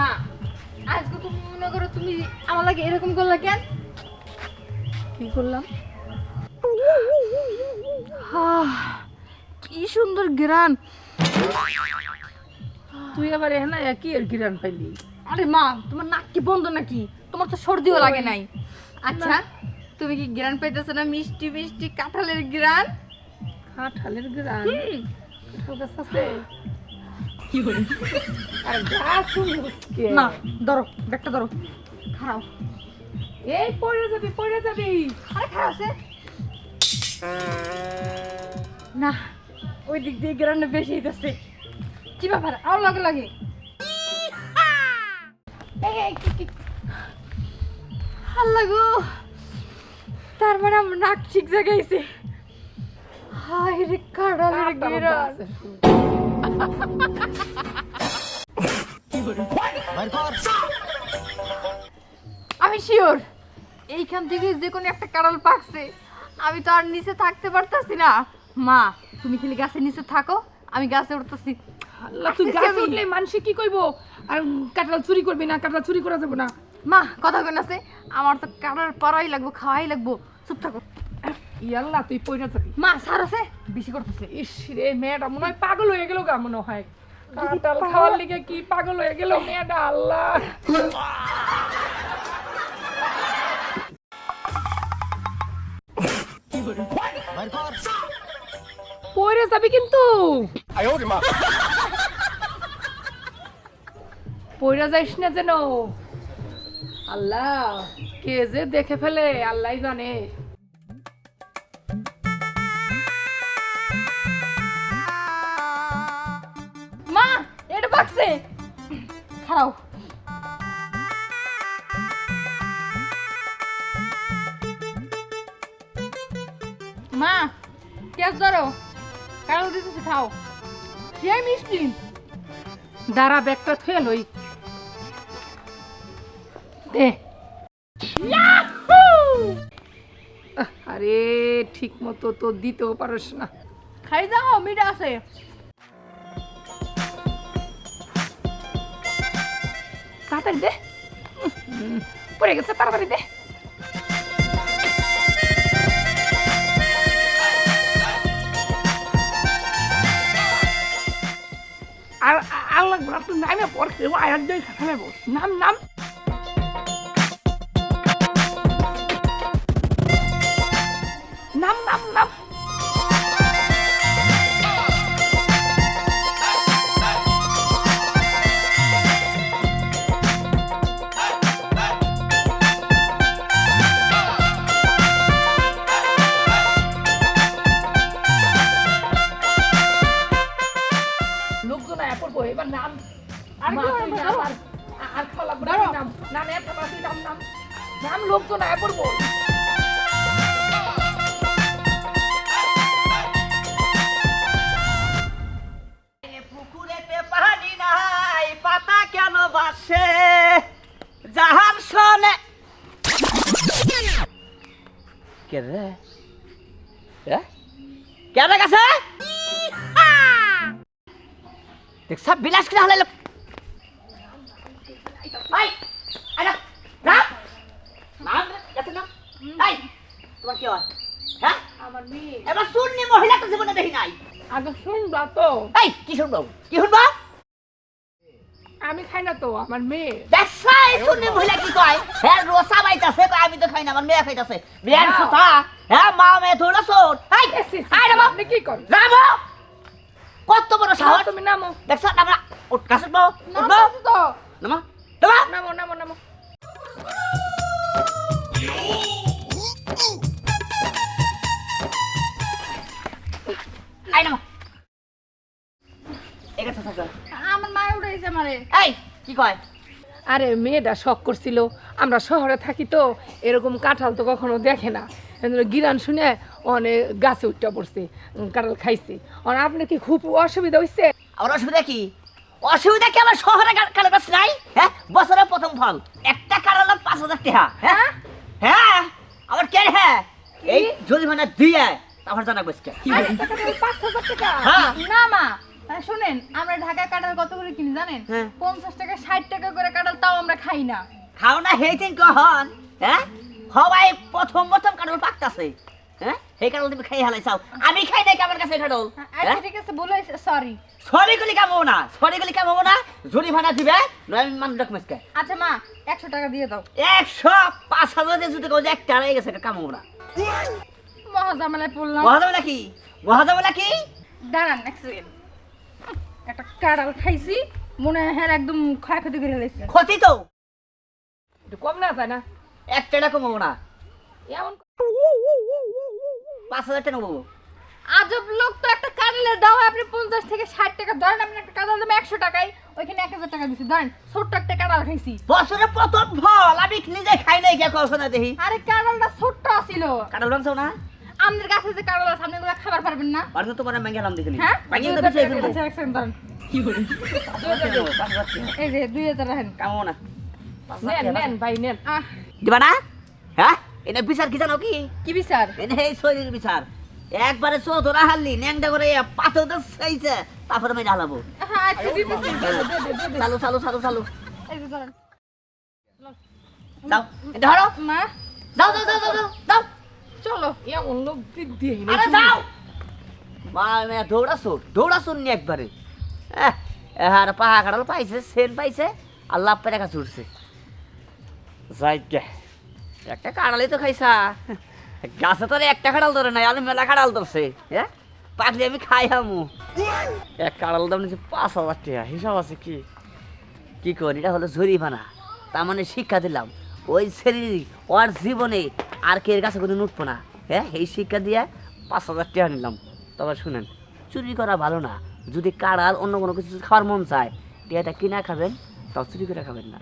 মা আজকে তুমি মনে করো তুমি আমার লাগে এরকম করলে কেন? কি করলাম? কি সুন্দর গ্রান তুই আবার এখানে কি এর গিরান পাইলি। আরে মা তোমার নাক কি বন্ধ নাকি? তোমার তো সর্দিও লাগে নাই। আচ্ছা তুমি কি গ্রান পাইতেছো না মিষ্টি মিষ্টি কাঁঠালের গ্রান কাঁঠালের গিরান কাঁঠাল গাছ আছে? না ধরো ব্যাগটা ধরো। খারাপ। এই পড়ে যাবি পড়ে যাবি। আরে খারাপ আছে। না ওই দিক দিয়ে গ্রানটা বেশি হইতেছে। কি ব্যাপার? আর লাগে আল্লাহ গো! তার মানে আমার নাক ঠিক জায়গাইছে হায় রে কাঁড়ালের আমি শিওর এইখান থেকে যে কোনো একটা কাঁড়াল পাকছে আমি তো আর নিচে থাকতে পারতাছি না। মা তুমি খালি গাছের নিচে থাকো আমি গাছে উঠতেছি। আল্লাহ তুই আসতেছি উঠলে মানুষে কি কইবো? আর কাঁঠাল চুরি করবি না কাঁঠাল চুরি করা যাবে না। মা কথা কেন আছে আমার তো কাঁড়াল পাড়াই লাগবো খাওয়াই লাগবো। চুপ থাকো। ইয়াল্লা তুই পড়ে যাবি মা সার আছে? বেশি করতেছে। ইস রে মেয়েটা মনে হয় পাগল হয়ে গেল গা মনে হয়। কাঁঠাল খাওয়ার লিগে কি পাগল হয়ে গেল মেয়েটা আল্লাহ। পড়ে যাবি কিন্তু। পড়ে যাইস না যেন। আল্লাহ কে যে দেখে ফেলে আল্লাহ জানে। খারাও। মা কেস ধরো। কারও দিতেছি, খাও। সে মিষ্টি। দাঁড়া, ব্যাগটা থুয়ে লই। দে। আরে ঠিক মতো তো দিতেও পারস না। খাই দাও মিঠা আছে। তাড়াতাড়ি দে। পড়ে গেছে, তাড়াতাড়ি দে। আর আর লাগবে না, তুই নামে আয়ার খাবে নাম নাম। নাম নাম নাম। নাম লোকজন আয়া পড়ব কেন বাসে? জাহান শোনে। কে রে? এ? কে রে গেছে? দেখছ বিলাস করে হলে এই আরে নাম নাম এত নাম এই তোমার কি হয়? হ্যাঁ? আমার মেয়ে। এবার শুননি মহিলা তো জীবনে দেখি নাই। আগে শুনবা তো। এই কি শুনব? কি শুনব? আমি খাই না তো আমার মেয়ে। দেখছাই শুনে মহিলা কি কয়? হ্যাঁ রোসা বাইতাছে কয় আমি তো খাই না আমার মেয়ে খাইতাছে। বিয়ান না। সুতা হ্যাঁ মা মেয়ে ধরে শোন। এই আই রামো আপনি কি করেন? রামো কত বড় সাহস। তুমি নামো। দেখছ আমরা উঠ কাছে নাম নামা নামা। নামো। নামো নামো নামা। আমার মা উঠাইছে আমারে। এই কি কয়? আরে মেয়েটা শখ করছিল। আমরা শহরে থাকি তো এরকম কাঁঠাল তো কখনো দেখে না। গিরান শুনে অনেক গাছে উঠটা পড়ছে কাঁঠাল খাইছে। আর আপনি কি খুব অসুবিধা হয়েছে আমার অসুবিধা কি? অসুবিধা কি আমার শহরে কারও কাছে নাই? হ্যাঁ বছরের প্রথম ফল। একটা কারালাম পাঁচ হাজার টাকা হ্যাঁ? হ্যাঁ? আমার কে রে হ্যাঁ? এই যদি মানে দিয়ে তারপর জানা বসকে পাঁচ হাজার টাকা হ্যাঁ। না মা। আর শুনেন আমরা ঢাকা কাঁঠাল কত করে কিনি জানেন? হ্যাঁ। পঞ্চাশ টাকা ষাট টাকা করে কাঁঠাল তাও আমরা খাই না। খাও না হেইতেন কখন হ্যাঁ? সবাই প্রথম প্রথম কাটল পাকতাছে হ্যাঁ? সেই কাটল তুমি খাই হালাই চাও। আমি খাই নাই আমার কাছে কাটল আচ্ছা ঠিক আছে বলে সরি সরি গলি কামাবো না সরি গলি কামাবো না জরি ভাড়া দিবে নয় আমি মানুষ ডকুমেন্টসকে আচ্ছা মা একশো টাকা দিয়ে দাও। একশো পাঁচ হাজার দিয়ে যদি কেউ একটা হারাই গেছে এটা কামাবো না। মহা ঝামেলায় পড়লাম। মহা নাকি মহা নাকি দাঁড়ান এক সেকেন্ড একটা কাঁঠাল খাইছি মনে হয় হ্যাঁ একদম ক্ষয়ক্ষতি করে ফেলেছে। ক্ষতি তো। একটু কম না যায় না? একটা টাকা কমাবো না। এমন পাঁচ হাজার টাকা আজব লোক তো একটা কাঁঠালের দাম আপনি পঞ্চাশ থেকে ষাট টাকা ধরেন আপনি একটা কাঁঠাল দাম একশো টাকায় ওইখানে এক হাজার টাকা দিচ্ছি ধরেন ছোট্ট একটা কাঁঠাল খাইছি। বছরে প্রথম ফল আমি নিজে খাই নাই কে কষ্ট না দেখি। আরে কাঁঠালটা ছোট্ট ছিল কাটাল ভাঙছো না? আমাদের গাছে যে কাঁঠাল আছে আপনি খাবার পারবেন না। আর তো তোমার ব্যাংকে নাম দেখিনি হ্যাঁ? ব্যাংকে দুই তো হাজার বিষয় টাকা ফেলব। দিচ্ছি, এক second ধরেন। পাঁচ এই যে দুই হাজার রাখেন। কামাবো না। নেন নেন ভাই নেন। দিবা না? হ্যাঁ? এটা বিচার কি জানো কি? কি বিচার? এনে এই শরীর বিচার। একবারে চোদরা হারলি ন্যাংটা করে পাথর চাইছে তারপরে আমি ঢালাবো হ্যাঁ আচ্ছা দিতেছি চালু চালু চালু চালু। ধরো। মা? যাও যাও যাও যাও যাও, যাও। চলো এমন লোক দিয়ে আরে যাও। মা মেয়ে দৌড়াছো দৌড়াছো নি একবারে। আর পাহা কাটাল পাইছে সেন পাইছে আল্লাহ আপে দেখা ছুটছে। যাই একটা কাঁড়ালি তো খাইছা। গাছে তো আর একটা কাঁড়াল ধরে নাই আমি মেলা কাঁড়াল ধরছে। হ্যাঁ পাকলে আমি খাই হামু এক কাঁড়াল দাম নিচ্ছে পাঁচ হাজার টাকা হিসাব আছে কি? কি করি এটা হলো জরিমানা। তার মানে শিক্ষা দিলাম। ওই ছেলে ওর জীবনে আর কে এর কাছে কোনো উঠবো না হ্যাঁ এই শিক্ষা দিয়ে পাঁচ হাজার টাকা নিলাম। তবে শুনেন, চুরি করা ভালো না। যদি কাড়াল অন্য কোনো কিছু খাওয়ার মন চায়, টিয়াটা কিনা খাবেন, তাও চুরি করে খাবেন না।